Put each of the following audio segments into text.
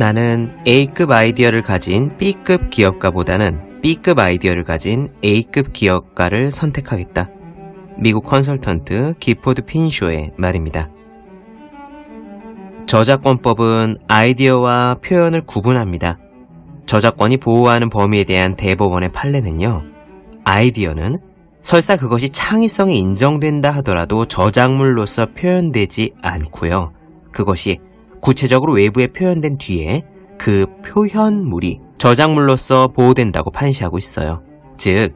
나는 A급 아이디어를 가진 B급 기업가보다는 B급 아이디어를 가진 A급 기업가를 선택하겠다. 미국 컨설턴트 기포드 핀쇼의 말입니다. 저작권법은 아이디어와 표현을 구분합니다. 저작권이 보호하는 범위에 대한 대법원의 판례는요, 아이디어는 설사 그것이 창의성이 인정된다 하더라도 저작물로서 표현되지 않고요. 그것이 구체적으로 외부에 표현된 뒤에 그 표현물이 저작물로서 보호된다고 판시하고 있어요. 즉,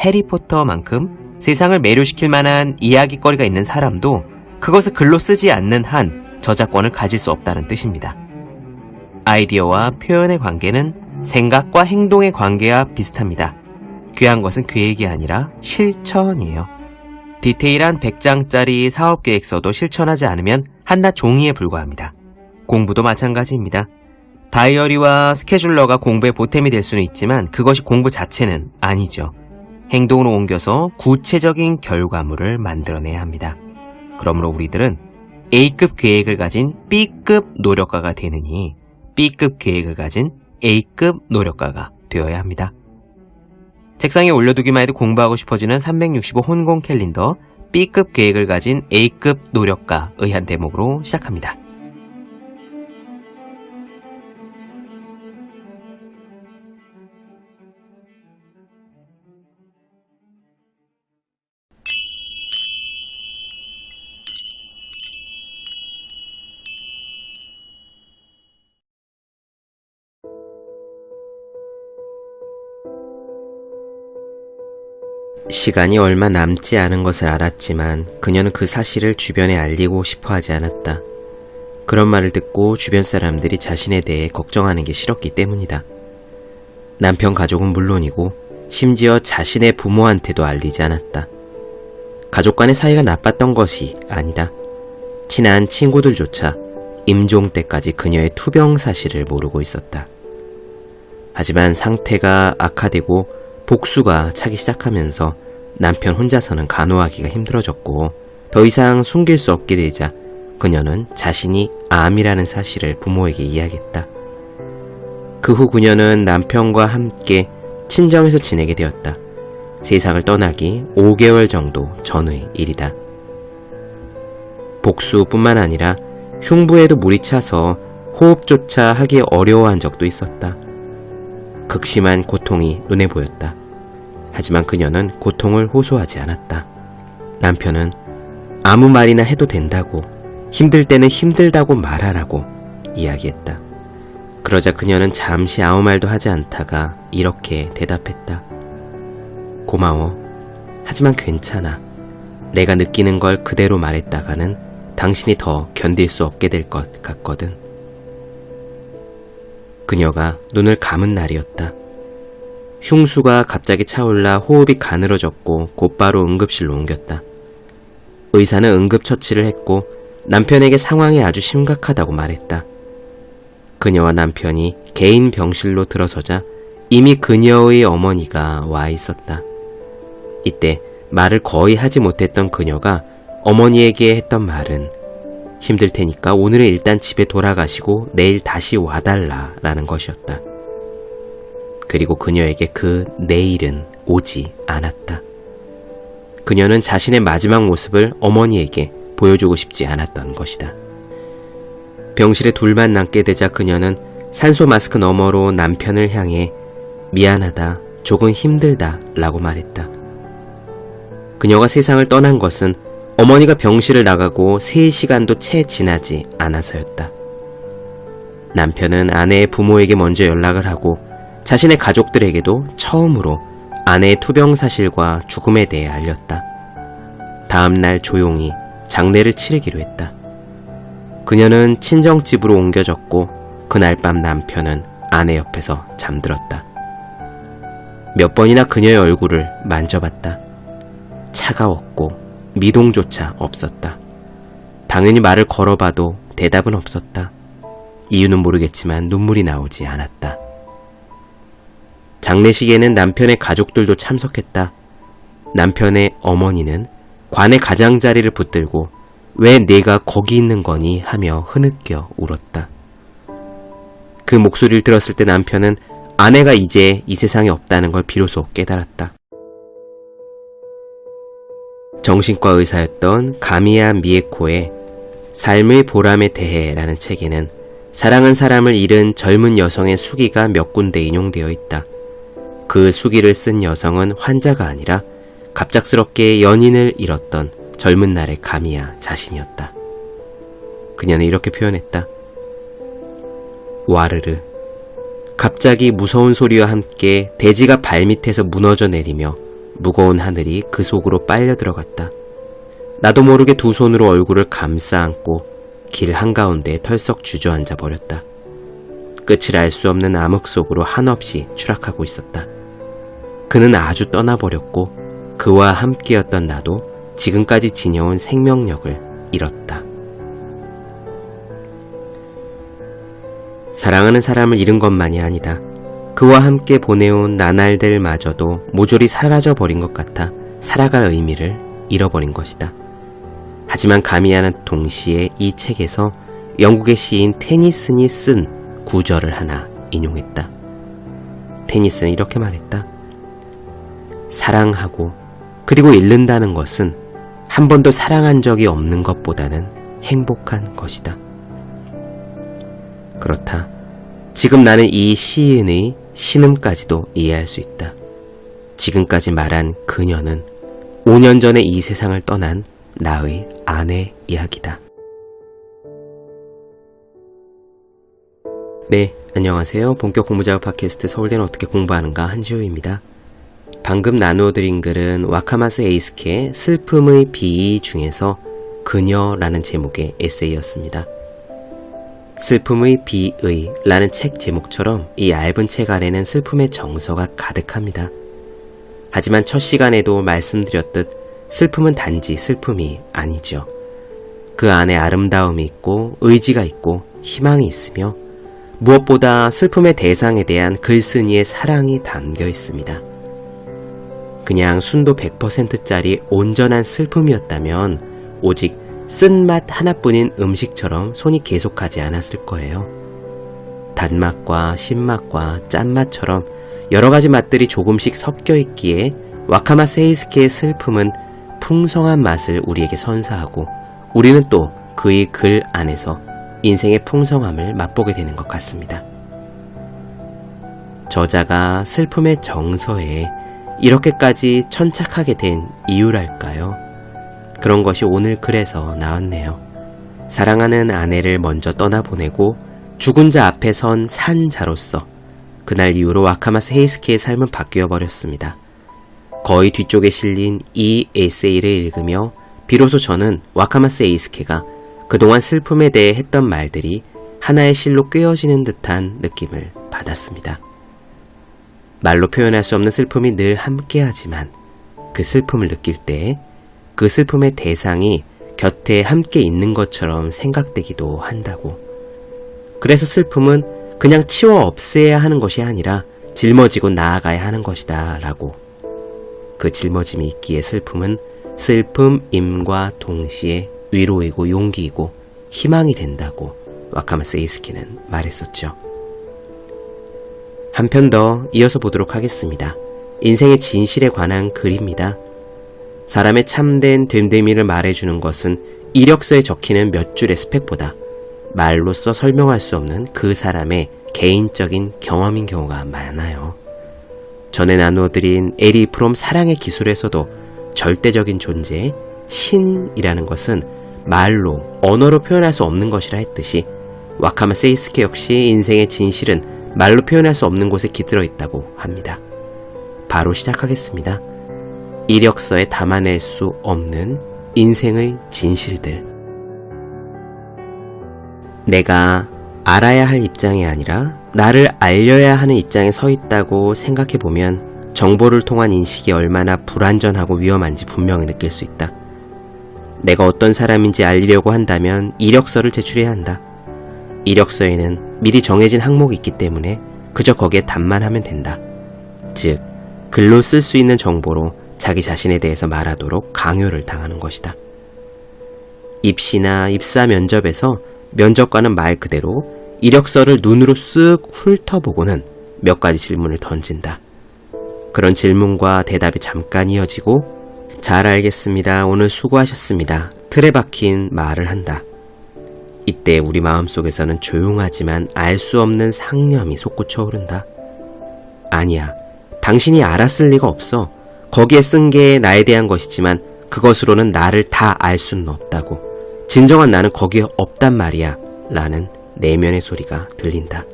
해리포터만큼 세상을 매료시킬 만한 이야기거리가 있는 사람도 그것을 글로 쓰지 않는 한 저작권을 가질 수 없다는 뜻입니다. 아이디어와 표현의 관계는 생각과 행동의 관계와 비슷합니다. 귀한 것은 계획이 아니라 실천이에요. 디테일한 100장짜리 사업 계획서도 실천하지 않으면 한낱 종이에 불과합니다. 공부도 마찬가지입니다. 다이어리와 스케줄러가 공부의 보탬이 될 수는 있지만 그것이 공부 자체는 아니죠. 행동으로 옮겨서 구체적인 결과물을 만들어내야 합니다. 그러므로 우리들은 A급 계획을 가진 B급 노력가가 되느니 B급 계획을 가진 A급 노력가가 되어야 합니다. 책상에 올려두기만 해도 공부하고 싶어지는 365 혼공 캘린더 B급 계획을 가진 A급 노력가의 한 대목으로 시작합니다. 시간이 얼마 남지 않은 것을 알았지만 그녀는 그 사실을 주변에 알리고 싶어 하지 않았다. 그런 말을 듣고 주변 사람들이 자신에 대해 걱정하는 게 싫었기 때문이다. 남편 가족은 물론이고 심지어 자신의 부모한테도 알리지 않았다. 가족 간의 사이가 나빴던 것이 아니다. 친한 친구들조차 임종 때까지 그녀의 투병 사실을 모르고 있었다. 하지만 상태가 악화되고 복수가 차기 시작하면서 남편 혼자서는 간호하기가 힘들어졌고 더 이상 숨길 수 없게 되자 그녀는 자신이 암이라는 사실을 부모에게 이야기했다. 그 후 그녀는 남편과 함께 친정에서 지내게 되었다. 세상을 떠나기 5개월 정도 전의 일이다. 복수뿐만 아니라 흉부에도 물이 차서 호흡조차 하기 어려워한 적도 있었다. 극심한 고통이 눈에 보였다. 하지만 그녀는 고통을 호소하지 않았다. 남편은 아무 말이나 해도 된다고, 힘들 때는 힘들다고 말하라고 이야기했다. 그러자 그녀는 잠시 아무 말도 하지 않다가 이렇게 대답했다. 고마워. 하지만 괜찮아. 내가 느끼는 걸 그대로 말했다가는 당신이 더 견딜 수 없게 될 것 같거든. 그녀가 눈을 감은 날이었다. 흉수가 갑자기 차올라 호흡이 가늘어졌고 곧바로 응급실로 옮겼다. 의사는 응급처치를 했고 남편에게 상황이 아주 심각하다고 말했다. 그녀와 남편이 개인 병실로 들어서자 이미 그녀의 어머니가 와 있었다. 이때 말을 거의 하지 못했던 그녀가 어머니에게 했던 말은 힘들 테니까 오늘은 일단 집에 돌아가시고 내일 다시 와달라 라는 것이었다. 그리고 그녀에게 그 내일은 오지 않았다. 그녀는 자신의 마지막 모습을 어머니에게 보여주고 싶지 않았던 것이다. 병실에 둘만 남게 되자 그녀는 산소 마스크 너머로 남편을 향해 미안하다, 조금 힘들다 라고 말했다. 그녀가 세상을 떠난 것은 어머니가 병실을 나가고 3시간도 채 지나지 않아서였다. 남편은 아내의 부모에게 먼저 연락을 하고 자신의 가족들에게도 처음으로 아내의 투병 사실과 죽음에 대해 알렸다. 다음날 조용히 장례를 치르기로 했다. 그녀는 친정집으로 옮겨졌고 그날 밤 남편은 아내 옆에서 잠들었다. 몇 번이나 그녀의 얼굴을 만져봤다. 차가웠고 미동조차 없었다. 당연히 말을 걸어봐도 대답은 없었다. 이유는 모르겠지만 눈물이 나오지 않았다. 장례식에는 남편의 가족들도 참석했다. 남편의 어머니는 관의 가장자리를 붙들고 왜 내가 거기 있는 거니 하며 흐느껴 울었다. 그 목소리를 들었을 때 남편은 아내가 이제 이 세상에 없다는 걸 비로소 깨달았다. 정신과 의사였던 가미야 미에코의 삶의 보람에 대해라는 책에는 사랑한 사람을 잃은 젊은 여성의 수기가 몇 군데 인용되어 있다. 그 수기를 쓴 여성은 환자가 아니라 갑작스럽게 연인을 잃었던 젊은 날의 가미야 자신이었다. 그녀는 이렇게 표현했다. 와르르. 갑자기 무서운 소리와 함께 대지가 발밑에서 무너져 내리며 무거운 하늘이 그 속으로 빨려 들어갔다. 나도 모르게 두 손으로 얼굴을 감싸 안고 길 한가운데 털썩 주저앉아 버렸다. 끝을 알 수 없는 암흑 속으로 한없이 추락하고 있었다. 그는 아주 떠나버렸고 그와 함께였던 나도 지금까지 지녀온 생명력을 잃었다. 사랑하는 사람을 잃은 것만이 아니다. 그와 함께 보내온 나날들마저도 모조리 사라져 버린 것 같아 살아갈 의미를 잃어버린 것이다. 하지만 가미야는 동시에 이 책에서 영국의 시인 테니슨이 쓴 구절을 하나 인용했다. 테니슨은 이렇게 말했다. 사랑하고 그리고 잃는다는 것은 한 번도 사랑한 적이 없는 것보다는 행복한 것이다. 그렇다. 지금 나는 이 시인의 신음까지도 이해할 수 있다. 지금까지 말한 그녀는 5년 전에 이 세상을 떠난 나의 아내 이야기다. 네, 안녕하세요. 본격 공부작업 팟캐스트 서울대는 어떻게 공부하는가 한지호입니다. 방금 나누어드린 글은 와카마스 에이스케의 슬픔의 비 중에서 그녀라는 제목의 에세이였습니다. 슬픔의 비의 라는 책 제목처럼 이 얇은 책 안에는 슬픔의 정서가 가득합니다. 하지만 첫 시간에도 말씀드렸듯 슬픔은 단지 슬픔이 아니죠. 그 안에 아름다움이 있고 의지가 있고 희망이 있으며 무엇보다 슬픔의 대상에 대한 글쓴이의 사랑이 담겨 있습니다. 그냥 순도 100%짜리 온전한 슬픔이었다면 오직 쓴맛 하나뿐인 음식처럼 손이 계속하지 않았을 거예요. 단맛과 신맛과 짠맛처럼 여러 가지 맛들이 조금씩 섞여 있기에 와카마 세이스케의 슬픔은 풍성한 맛을 우리에게 선사하고 우리는 또 그의 글 안에서 인생의 풍성함을 맛보게 되는 것 같습니다. 저자가 슬픔의 정서에 이렇게까지 천착하게 된 이유랄까요? 그런 것이 오늘 글에서 나왔네요. 사랑하는 아내를 먼저 떠나보내고 죽은 자 앞에 선 산 자로서 그날 이후로 와카마스 헤이스키의 삶은 바뀌어 버렸습니다. 거의 뒤쪽에 실린 이 에세이를 읽으며 비로소 저는 와카마스 에이스케가 그동안 슬픔에 대해 했던 말들이 하나의 실로 꿰어지는 듯한 느낌을 받았습니다. 말로 표현할 수 없는 슬픔이 늘 함께하지만 그 슬픔을 느낄 때 그 슬픔의 대상이 곁에 함께 있는 것처럼 생각되기도 한다고. 그래서 슬픔은 그냥 치워 없애야 하는 것이 아니라 짊어지고 나아가야 하는 것이다 라고. 그 짊어짐이 있기에 슬픔은 슬픔임과 동시에 위로이고 용기이고 희망이 된다고 와카마 세이스키는 말했었죠. 한편 더 이어서 보도록 하겠습니다. 인생의 진실에 관한 글입니다. 사람의 참된 됨됨이를 말해주는 것은 이력서에 적히는 몇 줄의 스펙보다 말로써 설명할 수 없는 그 사람의 개인적인 경험인 경우가 많아요. 전에 나누어드린 에리 프롬 사랑의 기술에서도 절대적인 존재, 신이라는 것은 말로, 언어로 표현할 수 없는 것이라 했듯이 와카마 세이스케 역시 인생의 진실은 말로 표현할 수 없는 곳에 깃들어 있다고 합니다. 바로 시작하겠습니다. 이력서에 담아낼 수 없는 인생의 진실들. 내가 알아야 할 입장이 아니라 나를 알려야 하는 입장에 서 있다고 생각해 보면 정보를 통한 인식이 얼마나 불완전하고 위험한지 분명히 느낄 수 있다. 내가 어떤 사람인지 알리려고 한다면 이력서를 제출해야 한다. 이력서에는 미리 정해진 항목이 있기 때문에 그저 거기에 답만 하면 된다. 즉, 글로 쓸 수 있는 정보로 자기 자신에 대해서 말하도록 강요를 당하는 것이다. 입시나 입사 면접에서 면접관은 말 그대로 이력서를 눈으로 쓱 훑어보고는 몇 가지 질문을 던진다. 그런 질문과 대답이 잠깐 이어지고 잘 알겠습니다. 오늘 수고하셨습니다. 틀에 박힌 말을 한다. 이때 우리 마음속에서는 조용하지만 알 수 없는 상념이 솟구쳐 오른다. 아니야. 당신이 알았을 리가 없어. 거기에 쓴 게 나에 대한 것이지만 그것으로는 나를 다 알 수는 없다고. 진정한 나는 거기에 없단 말이야. 라는 내면의 소리가 들린다.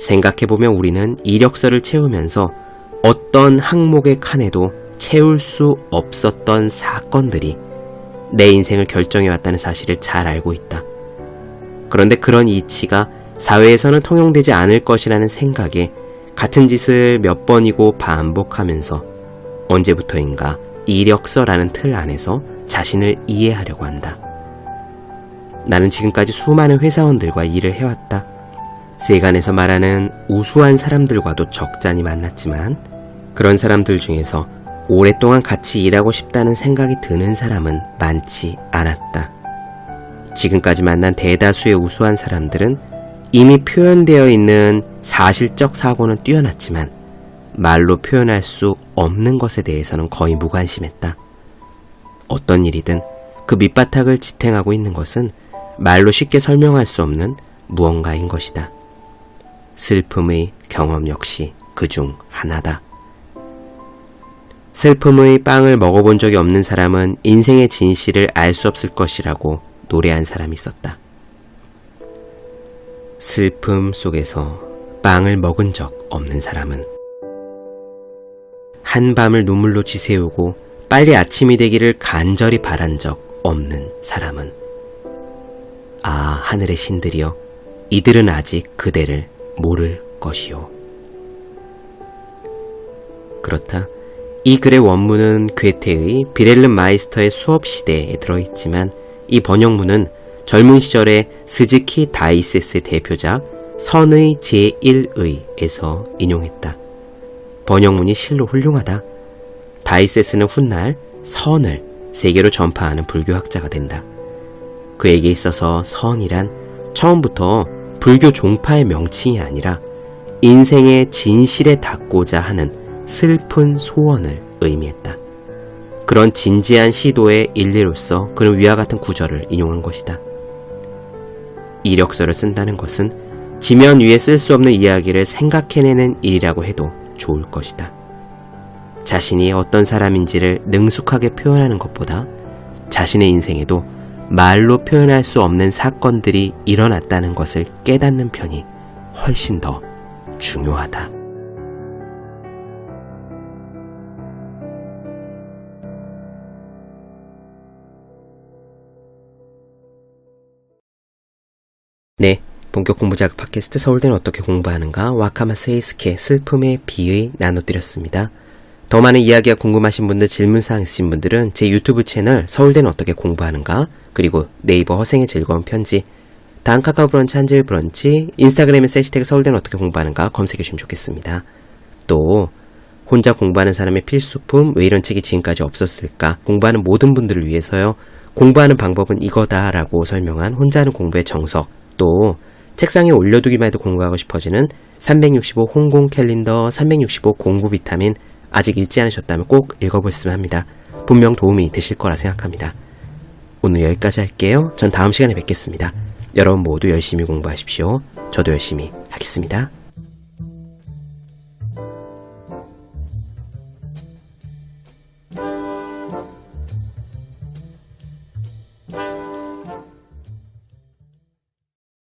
생각해보면 우리는 이력서를 채우면서 어떤 항목의 칸에도 채울 수 없었던 사건들이 내 인생을 결정해왔다는 사실을 잘 알고 있다. 그런데 그런 이치가 사회에서는 통용되지 않을 것이라는 생각에 같은 짓을 몇 번이고 반복하면서 언제부터인가 이력서라는 틀 안에서 자신을 이해하려고 한다. 나는 지금까지 수많은 회사원들과 일을 해왔다. 세간에서 말하는 우수한 사람들과도 적잖이 만났지만 그런 사람들 중에서 오랫동안 같이 일하고 싶다는 생각이 드는 사람은 많지 않았다. 지금까지 만난 대다수의 우수한 사람들은 이미 표현되어 있는 사실적 사고는 뛰어났지만 말로 표현할 수 없는 것에 대해서는 거의 무관심했다. 어떤 일이든 그 밑바닥을 지탱하고 있는 것은 말로 쉽게 설명할 수 없는 무언가인 것이다. 슬픔의 경험 역시 그 중 하나다. 슬픔의 빵을 먹어본 적이 없는 사람은 인생의 진실을 알 수 없을 것이라고 노래한 사람이 있었다. 슬픔 속에서 빵을 먹은 적 없는 사람은 한밤을 눈물로 지새우고 빨리 아침이 되기를 간절히 바란 적 없는 사람은 아 하늘의 신들이여 이들은 아직 그대를 모를 것이요. 그렇다. 이 글의 원문은 괴테의 비렐름 마이스터의 수업 시대에 들어있지만 이 번역문은 젊은 시절의 스즈키 다이세스의 대표작 선의 제1의에서 인용했다. 번역문이 실로 훌륭하다. 다이세스는 훗날 선을 세계로 전파하는 불교학자가 된다. 그에게 있어서 선이란 처음부터 불교 종파의 명칭이 아니라 인생의 진실에 닿고자 하는 슬픈 소원을 의미했다. 그런 진지한 시도의 일리로서 그는 위와 같은 구절을 인용한 것이다. 이력서를 쓴다는 것은 지면 위에 쓸 수 없는 이야기를 생각해내는 일이라고 해도 좋을 것이다. 자신이 어떤 사람인지를 능숙하게 표현하는 것보다 자신의 인생에도 말로 표현할 수 없는 사건들이 일어났다는 것을 깨닫는 편이 훨씬 더 중요하다. 본격 공부 자극 팟캐스트 서울대는 어떻게 공부하는가 와카마 세이스케 슬픔의 비의 나눠드렸습니다. 더 많은 이야기가 궁금하신 분들, 질문사항 있으신 분들은 제 유튜브 채널 서울대는 어떻게 공부하는가, 그리고 네이버 허생의 즐거운 편지, 다음 카카오 브런치 한질 브런치, 인스타그램에 세시태그 서울대는 어떻게 공부하는가 검색해 주시면 좋겠습니다. 또, 혼자 공부하는 사람의 필수품, 왜 이런 책이 지금까지 없었을까, 공부하는 모든 분들을 위해서요, 공부하는 방법은 이거다라고 설명한 혼자 하는 공부의 정석, 또, 책상에 올려두기만 해도 공부하고 싶어지는 365 홍콩 캘린더, 365 공부 비타민, 아직 읽지 않으셨다면 꼭 읽어보셨으면 합니다. 분명 도움이 되실 거라 생각합니다. 오늘 여기까지 할게요. 전 다음 시간에 뵙겠습니다. 여러분 모두 열심히 공부하십시오. 저도 열심히 하겠습니다.